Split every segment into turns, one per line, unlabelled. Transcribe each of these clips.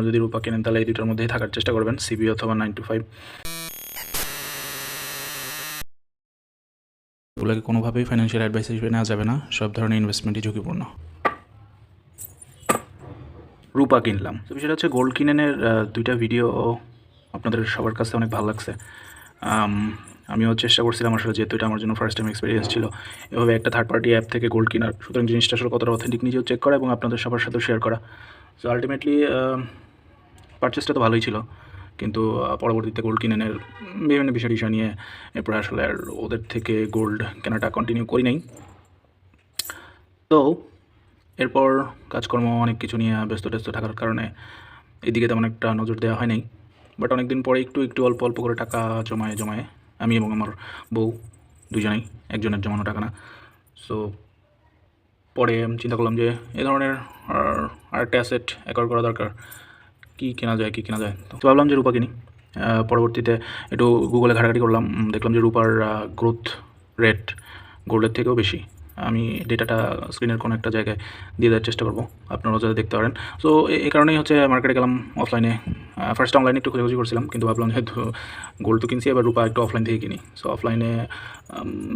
আপনারা যদি রূপা কেনেন, তাহলে এই দুটোর মধ্যেই থাকার চেষ্টা করবেন, সিবি অথবা নাইন টু ফাইভ এগুলোকে কোনোভাবেই ফাইন্যান্সিয়াল অ্যাডভাইস হিসেবে নেওয়া যাবে না, সব ধরনের ইনভেস্টমেন্টই ঝুঁকিপূর্ণ। রূপা কিনলাম। তো বিষয়টা হচ্ছে গোল্ড কিনেনের দুইটা ভিডিও আপনাদের সবার কাছে অনেক ভালো লাগছে। আমিও চেষ্টা করছিলাম আসলে, যেহেতু এটা আমার জন্য ফার্স্ট টাইম এক্সপিরিয়েন্স ছিল, এভাবে একটা থার্ড পার্টি অ্যাপ থেকে গোল্ড কেনার। সুতরাং জিনিসটা আসলে কতটা অথেন্টিক নিজেও চেক করা এবং আপনাদের সবার সাথেও শেয়ার করা। সো আলটিমেটলি পারচেসটা তো ভালোই ছিল। কিন্তু পরবর্তীতে গোল্ড কিনেনের বিভিন্ন বিষয় টিষয় নিয়ে এরপরে আসলে আর ওদের থেকে গোল্ড কেনাটা কন্টিনিউ করি নাই। তো, এরপর কাজকর্ম অনেক কিছু নিয়ে ব্যস্ত ট্যস্ত থাকার কারণে এদিকে তেমন একটা নজর দেওয়া হয় নাই। বাট অনেক দিন পরে একটু একটু অল্প অল্প করে টাকা জমায়ে জমায়ে আমি এবং আমার বউ দুজনেই, একজনের জমানো টাকা না। সো পরে চিন্তা করলাম যে এ ধরনের আর, আরেকটা অ্যাসেট অ্যাকোয়ার করা দরকার। কী কেনা যায়, কী কেনা যায়? তো ভাবলাম যে রূপা কিনি পরবর্তীতে একটু গুগলে ঘাটাঘাটি করলাম দেখলাম যে রূপার গ্রোথ রেট গোল্ডের থেকেও বেশি। আমি ডেটাটা স্ক্রিনের কোনো একটা জায়গায় দিয়ে দেওয়ার চেষ্টা করব, আপনারাও যাতে দেখতে পারেন। সো এই কারণেই হচ্ছে মার্কেটে গেলাম অফলাইনে ফার্স্ট অনলাইনে একটু খোঁজাখুঁজি করছিলাম, কিন্তু ভাবলাম যেহেতু গোল্ড তো কিনছি, এবার রূপা একটু অফলাইন থেকে কিনি। সো অফলাইনে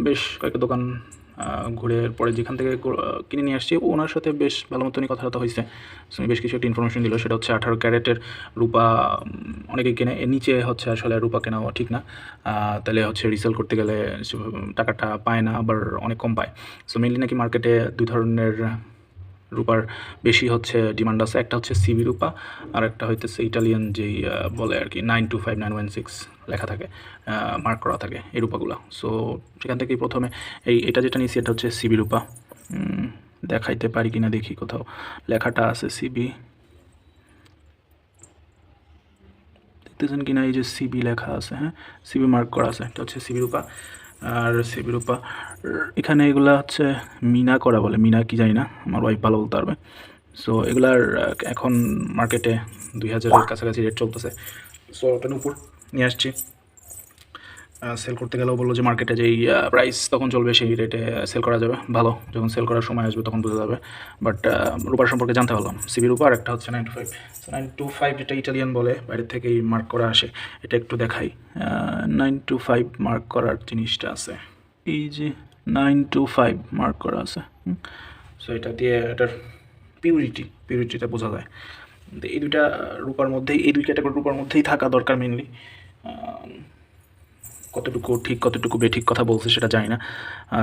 বেশ কয়েকটা দোকান ঘুরে পরে যেখান থেকে কিনে নিয়ে আসছি, ওনার সাথে বেশ ভালো মতনই কথাবার্তা হয়েছে। বেশ কিছু একটা ইনফরমেশন দিল, সেটা হচ্ছে আঠারো ক্যারেটের রূপা অনেকে কেনে। এর নিচে হচ্ছে আসলে রূপা কেনা ঠিক না। তাহলে হচ্ছে রিসেল করতে গেলে টাকাটা পায় না, আবার অনেক কম পায়। সো মেনলি নাকি মার্কেটে দুই ধরনের রূপার বেশি হচ্ছে ডিমান্ড আছে। একটা হচ্ছে সিবি রূপা, আর একটা হইতেছে ইটালিয়ান যেই বলে আর কি nine two five nine one six লেখা থাকে মার্ক করা থাকে এই রূপাগুলো। সো সেখান থেকেই প্রথমে এই, এটা যেটা নিয়েছি এটা হচ্ছে সিবি রূপা। দেখাইতে পারি কিনা দেখি কোথাও লেখাটা আছে সিবি দেখতেছেন কিনা এই যে সিবি লেখা আছে হ্যাঁ? সিবি মার্ক করা আছে, এটা হচ্ছে সিবি রূপা। আর সেবিরূপা এখানে এগুলা হচ্ছে মিনা করা বলে। মিনা কি জানি না, আমার ওয়াইফ ভালো বলতে পারবে। সো এগুলার, এখন মার্কেটে দুই হাজারের কাছাকাছি রেট চলতেছে। সো ওটার উপর নিয়ে আসছি। সেল করতে গেলেও বলল যে মার্কেটে যেই প্রাইস তখন চলবে সেই রেটে সেল করা যাবে। ভালো, যখন সেল করার সময় আসবে তখন বোঝা যাবে। বাট রূপার সম্পর্কে জানতে পারলাম। সিবি রূপার একটা হচ্ছে nine two five nine two five যেটা ইটালিয়ান বলে, বাইরের থেকেই মার্ক করা আসে, এটা একটু দেখাই। নাইন টু ফাইভ মার্ক করার জিনিসটা আছে। এই যে নাইন টু ফাইভ মার্ক করা আছে সো এটা দিয়ে এটার পিউরিটি পিউরিটিটা বোঝা যায়। এই দুইটা রূপার মধ্যেই, এই দুই ক্যাটাগরি রূপার মধ্যেই থাকা দরকার মেনলি কতটুকু ঠিক, কতটুকু বেঠিক কথা বলছে সেটা জানি না।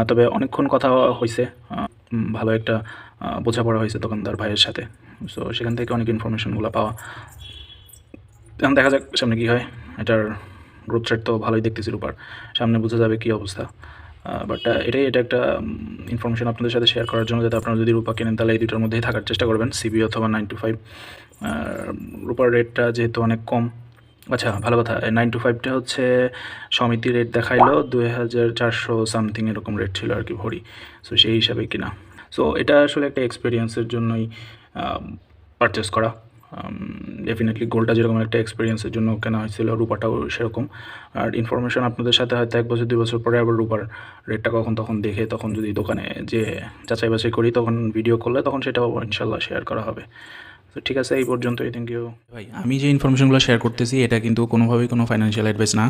তবে অনেকক্ষণ কথা হয়েছে ভালো একটা বোঝাপড়া হয়েছে দোকানদার ভাইয়ের সাথে। সো সেখান থেকে অনেক ইনফরমেশনগুলো পাওয়া। এখন দেখা যাক সামনে কী হয়। এটার গ্রোথ রেট তো ভালোই দেখতেছি রূপার। সামনে বোঝা যাবে কী অবস্থা। বাট এটাই, এটা একটা ইনফরমেশন আপনাদের সাথে শেয়ার করার জন্য। যাতে আপনারা যদি রূপা কেনেন, তাহলে এই দুটোর মধ্যেই থাকার চেষ্টা করবেন। সিবি অথবা নাইন টু ফাইভ রূপার রেটটা যেহেতু অনেক কম আচ্ছা ভালো কথা। নাইন টু ফাইভটা হচ্ছে সমিতি রেট দেখাইলো, দুই হাজার চারশো সামথিং এরকম রেট ছিল আর কি ভরি। সো সেই হিসাবে কিনা। সো এটা আসলে একটা এক্সপিরিয়েন্সের জন্যই পারচেস করা। ডেফিনেটলি গোল্ডটা যেরকম একটা এক্সপিরিয়েন্সের জন্য কেনা হয়েছিল, রূপাটাও সেরকম। আর ইনফরমেশন আপনাদের সাথে হয়তো এক বছর, দুই বছর পরে আবার রূপার রেটটা কখন, তখন দেখে, তখন যদি দোকানে যে যাচাই বাছাই করি, তখন ভিডিও করলে তখন সেটাও ইনশাল্লাহ শেয়ার করা হবে। তো ঠিক আছে, এই পর্যন্তই থ্যাংক ইউ ভাই, আমি যে ইনফরমেশনগুলো শেয়ার করতেছি, এটা কিন্তু কোনোভাবেই কোনো ফাইন্যান্সিয়াল অ্যাডভাইস না।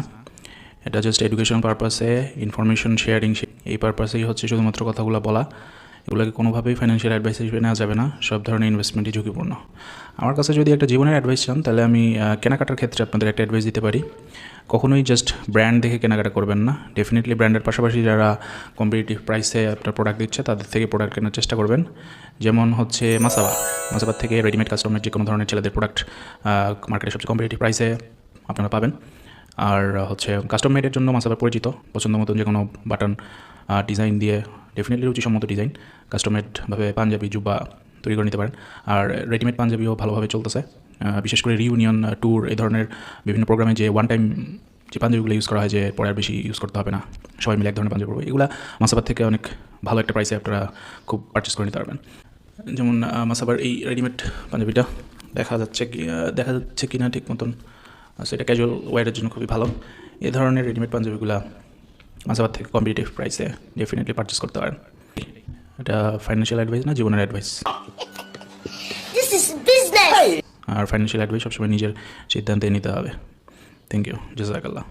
এটা জাস্ট এডুকেশন পারপাসে ইনফরমেশন শেয়ারিং এই পারপাসেই হচ্ছে শুধুমাত্র কথাগুলো বলা। এগুলোকে কোনোভাবেই ফাইন্যান্সিয়াল অ্যাডভাইস হিসেবে নেওয়া যাবে না, সব ধরনের ইনভেস্টমেন্টই ঝুঁকিপূর্ণ। আমার কাছে যদি একটা জীবনের অ্যাডভাইস চান, তাহলে আমি কেনাকাটার ক্ষেত্রে আপনাদের একটা অ্যাডভাইস দিতে পারি। কখনোই জাস্ট ব্র্যান্ড দেখে কেনাকাটা করবেন না। ডেফিনেটলি ব্র্যান্ডের পাশাপাশি যারা কম্পিটিটিভ প্রাইসে আপনার প্রোডাক্ট দিচ্ছে, তাদের থেকে প্রোডাক্ট কেনার চেষ্টা করবেন। যেমন হচ্ছে মাসাবা মাসাবার থেকে রেডিমেড কাস্টমার যে কোনো ধরনের ছেলেদের প্রোডাক্ট মার্কেটে সবচেয়ে কম্পিটিটিভ প্রাইসে আপনারা পাবেন। আর হচ্ছে কাস্টম মেডের জন্য মাসাবার পরিচিত। পছন্দ মতন যে কোনো বাটন ডিজাইন দিয়ে ডেফিনেটলি রুচিসম্মত ডিজাইন কাস্টমেডভাবে পাঞ্জাবি, জুব্বা তৈরি করে নিতে পারেন। আর রেডিমেড পাঞ্জাবিও ভালোভাবে চলতেছে। বিশেষ করে রিউনিয়ন ট্যুর এই ধরনের বিভিন্ন প্রোগ্রামে যে ওয়ান টাইম যে পাঞ্জাবিগুলো ইউজ করা হয় যে পরে আর বেশি ইউজ করতে হবে না। সবাই মিলে এক ধরনের পাঞ্জাবি পরবো। এগুলো মাসাবার থেকে অনেক ভালো একটা প্রাইসে আপনারা খুব পারচেস করে নিতে পারবেন। যেমন মাসাবার এই রেডিমেড পাঞ্জাবিটা দেখা যাচ্ছে কি দেখা যাচ্ছে কি না ঠিক মতন। সেটা ক্যাজুয়াল ওয়ারের জন্য খুবই ভালো। এই ধরনের রেডিমেড পাঞ্জাবিগুলো মাসাবার থেকে কম্পিটিটিভ প্রাইসে ডেফিনেটলি পারচেস করতে পারেন। এটা ফাইন্যান্সিয়াল অ্যাডভাইস না জীবনের অ্যাডভাইস. আর ফাইন্যান্সিয়াল অ্যাডভাইস সবসময় নিজের সিদ্ধান্তে নিতে হবে। থ্যাংক ইউ জাজাকাল্লাহ।